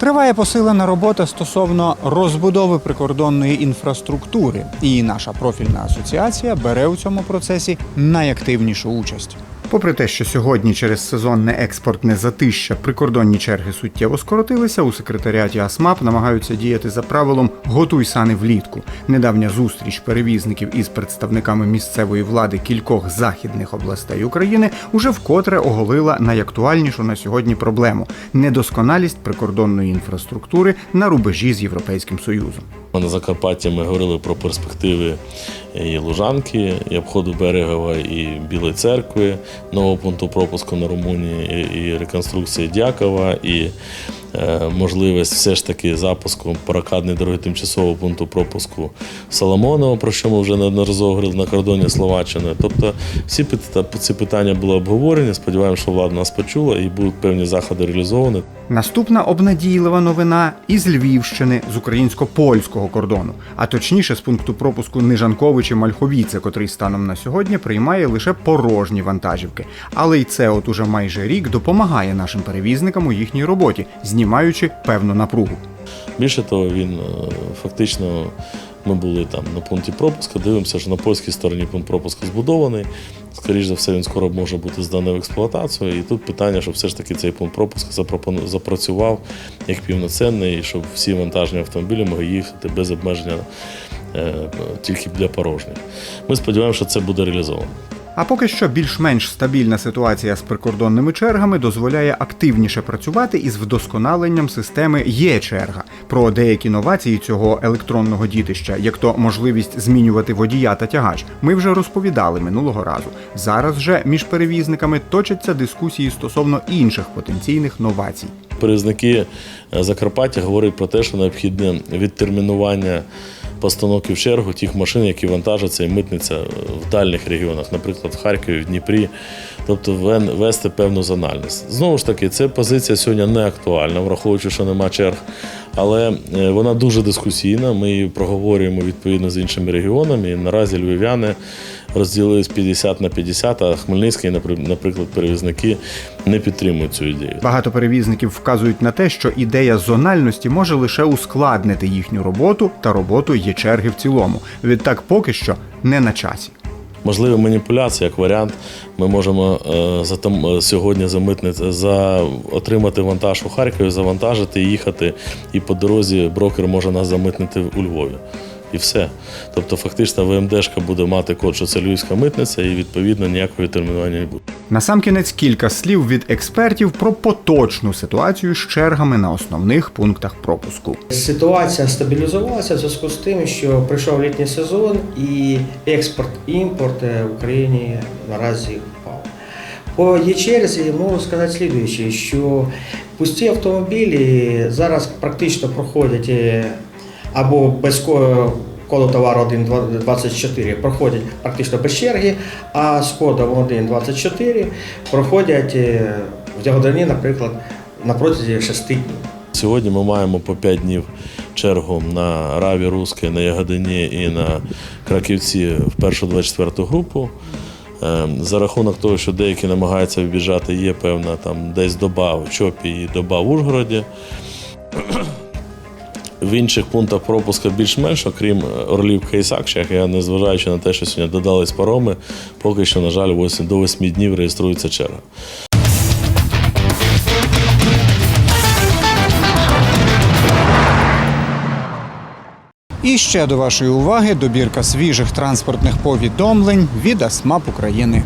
Триває посилена робота стосовно розбудови прикордонної інфраструктури, і наша профільна асоціація бере у цьому процесі найактивнішу участь. Попри те, що сьогодні через сезонне експортне затища прикордонні черги суттєво скоротилися, у секретаріаті АСМАП намагаються діяти за правилом Готуй сани влітку. Недавня зустріч перевізників із представниками місцевої влади кількох західних областей України уже вкотре оголила найактуальнішу на сьогодні проблему недосконалість прикордонної інфраструктури на рубежі з Європейським Союзом. На Закарпатті ми говорили про перспективи і Лужанки, і обходу Берегова, і Білої церкви, нового пункту пропуску на Румунії, і- реконструкції Дякова, і можливість все ж таки запуску прокатної дороги тимчасового пункту пропуску Соломонова, про що ми вже неодноразово говорили на кордоні з Словаччиною. Тобто всі ці питання були обговорені. Сподіваємося, що влада нас почула і будуть певні заходи реалізовані. Наступна обнадійлива новина із Львівщини з українсько-польського кордону, а точніше з пункту пропуску Нижанковичі Мальховіце, котрий станом на сьогодні приймає лише порожні вантажівки. Але й це от уже майже рік допомагає нашим перевізникам у їхній роботі, знімаючи певну напругу. Більше того, він е, фактично. Ми були там на пункті пропуску, дивимося, що на польській стороні пункт пропуску збудований. Скоріше за все, він скоро може бути зданий в експлуатацію. І тут питання, щоб все ж таки цей пункт пропуску запрацював як повноцінний, і щоб всі вантажні автомобілі могли їхати без обмеження е, тільки для порожніх. Ми сподіваємося, що це буде реалізовано. А поки що більш-менш стабільна ситуація з прикордонними чергами дозволяє активніше працювати із вдосконаленням системи Є-черга. Про деякі новації цього електронного дітища, як то можливість змінювати водія та тягач, ми вже розповідали минулого разу. Зараз же між перевізниками точаться дискусії стосовно інших потенційних новацій. Перевізники е, Закарпаття говорять про те, що необхідне відтермінування постановки в чергу тих машин, які вантажаться і митниця в дальніх регіонах, наприклад, в Харкові, в Дніпрі, тобто вести певну зональність. Знову ж таки, ця позиція сьогодні не актуальна, враховуючи, що нема черг, але е, вона дуже дискусійна. Ми її проговорюємо відповідно з іншими регіонами. І наразі львів'яни розділились 50 на 50, а Хмельницький, напри- наприклад, перевізники не підтримують цю ідею. Багато перевізників вказують на те, що ідея зональності може лише ускладнити їхню роботу та роботу є черги в цілому. Відтак, поки що не на часі. Можливі маніпуляції, як варіант, ми можемо е, е, сьогодні замитнити, за, отримати вантаж у Харкові, завантажити, їхати, і по дорозі брокер може нас замитнити у Львові. І все. Тобто, фактично, ВМДшка буде мати код, що це львівська митниця, і відповідно ніякого термінування не буде. Насамкінець кілька слів від експертів про поточну ситуацію з чергами на основних пунктах пропуску. Ситуація стабілізувалася в зв'язку з тим, що прийшов літній сезон і експорт-імпорт е, в Україні наразі впав. По є-черзі можу сказати слідуюче, що пусті автомобілі зараз практично проходять е, або без ко- коло товару 1.24 проходять практично без черги, а з кодом 1.24 проходять е, в Ягодині, наприклад, на протязі 6 днів. Сьогодні ми маємо по 5 днів чергу на Раві Руське, на Ягодині і на Краківці в першу 24 групу. Ем, За рахунок того, що деякі намагаються вибіжати, є певна там десь доба в Чопі і доба в Ужгороді. В інших пунктах пропуска більш-менш, окрім Орлівка і Сакщах, я незважаючи на те, що сьогодні додались пароми, поки що, на жаль, восім- до 8 днів реєструється черга. І ще до вашої уваги добірка свіжих транспортних повідомлень від АСМАП України.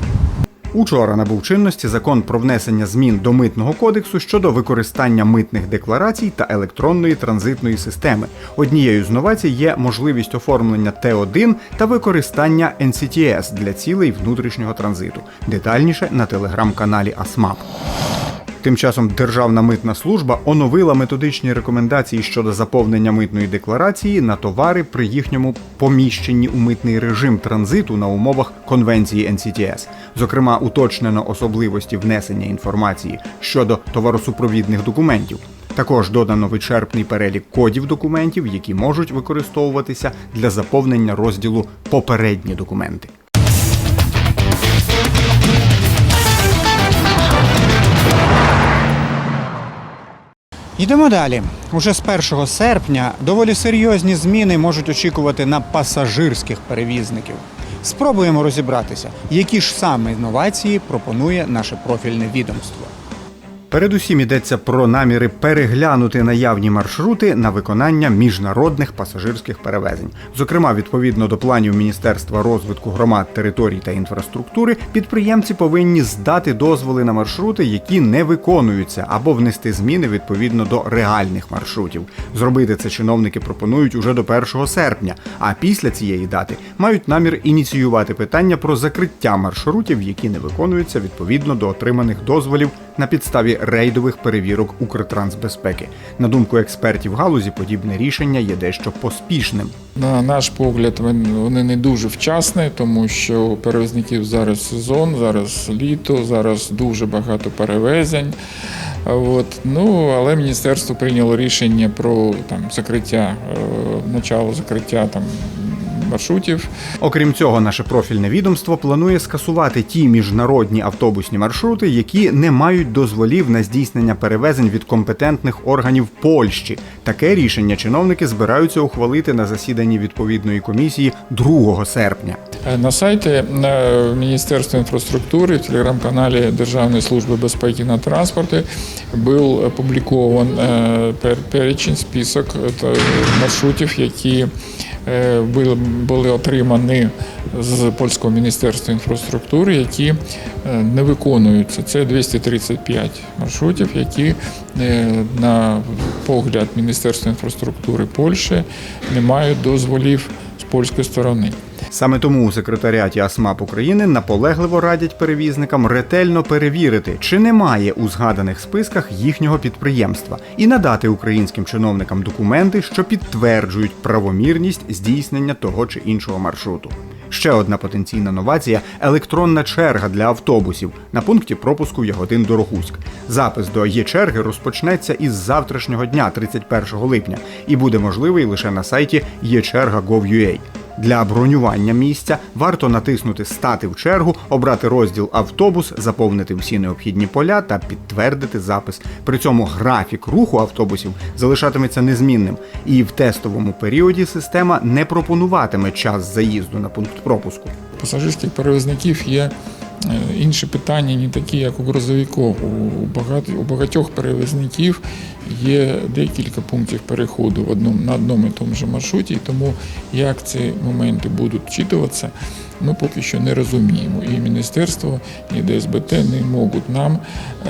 Учора набув чинності закон про внесення змін до митного кодексу щодо використання митних декларацій та електронної транзитної системи. Однією з новацій є можливість оформлення Т1 та використання NCTS для цілей внутрішнього транзиту. Детальніше на телеграм-каналі АСМАП. Тим часом Державна митна служба оновила методичні рекомендації щодо заповнення митної декларації на товари при їхньому поміщенні у митний режим транзиту на умовах конвенції NCTS. Зокрема, уточнено особливості внесення інформації щодо товаросупровідних документів. Також додано вичерпний перелік кодів документів, які можуть використовуватися для заповнення розділу Попередні документи. Йдемо далі. Уже з 1 серпня доволі серйозні зміни можуть очікувати на пасажирських перевізників. Спробуємо розібратися, які ж саме інновації пропонує наше профільне відомство. Передусім йдеться про наміри переглянути наявні маршрути на виконання міжнародних пасажирських перевезень. Зокрема, відповідно до планів Міністерства розвитку громад, територій та інфраструктури, підприємці повинні здати дозволи на маршрути, які не виконуються, або внести зміни відповідно до реальних маршрутів. Зробити це чиновники пропонують уже до 1 серпня. А після цієї дати мають намір ініціювати питання про закриття маршрутів, які не виконуються відповідно до отриманих дозволів на підставі рейдових перевірок Укртрансбезпеки. На думку експертів галузі, подібне рішення є дещо поспішним. На наш погляд, вон- вони не дуже вчасні, тому що у перевізників зараз сезон, зараз літо, зараз дуже багато перевезень. От. Ну, але міністерство прийняло рішення про там, закриття, е, начало закриття там, маршрутів. Окрім цього, наше профільне відомство планує скасувати ті міжнародні автобусні маршрути, які не мають дозволів на здійснення перевезень від компетентних органів Польщі. Таке рішення чиновники збираються ухвалити на засіданні відповідної комісії 2 серпня. Е, На сайті е, Міністерства інфраструктури в телеграм-каналі Державної служби безпеки на транспорті був опублікован е, перечень, список маршрутів, які були- були отримані з польського міністерства інфраструктури, які е, не виконуються. Це 235 маршрутів, які е, на погляд Міністерства інфраструктури Польщі не мають дозволів з польської сторони. Саме тому у секретаріаті АСМАП України наполегливо радять перевізникам ретельно перевірити, чи немає у згаданих списках їхнього підприємства, і надати українським чиновникам документи, що підтверджують правомірність здійснення того чи іншого маршруту. Ще одна потенційна новація електронна черга для автобусів на пункті пропуску Ягодин Дорогуськ. Запис до є-черги розпочнеться із завтрашнього дня, 31 липня, і буде можливий лише на сайті єчерга.gov.ua. Для бронювання місця варто натиснути Стати в чергу, обрати розділ автобус, заповнити всі необхідні поля та підтвердити запис. При цьому графік руху автобусів залишатиметься незмінним, і в тестовому періоді система не пропонуватиме час заїзду на пункт пропуску. пасажирських перевізників є інші питання, не такі, як у грузовиків. У багат- у багатьох перевізників є декілька пунктів переходу в одному, на одному і тому ж маршруті, тому як ці моменти будуть вчитуватися, ми поки що не розуміємо. І міністерство, і ДСБТ не можуть нам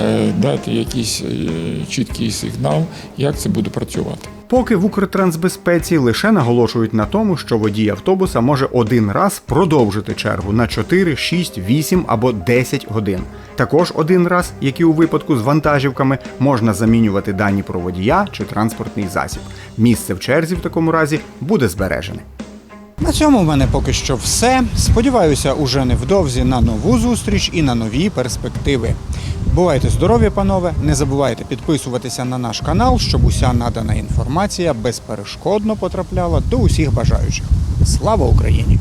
е, дати якийсь е, чіткий сигнал, як це буде працювати. Поки в Укртрансбезпеці лише наголошують на тому, що водій автобуса може один раз продовжити чергу на 4, 6, 8 або 10 годин. Також один раз, як і у випадку з вантажівками, можна замінювати дані про водія чи транспортний засіб. Місце в черзі в такому разі буде збережене. На цьому в мене поки що все. Сподіваюся, уже невдовзі на нову зустріч і на нові перспективи. Бувайте здорові, панове! Не забувайте підписуватися на наш канал, щоб уся надана інформація безперешкодно потрапляла до усіх бажаючих. Слава Україні!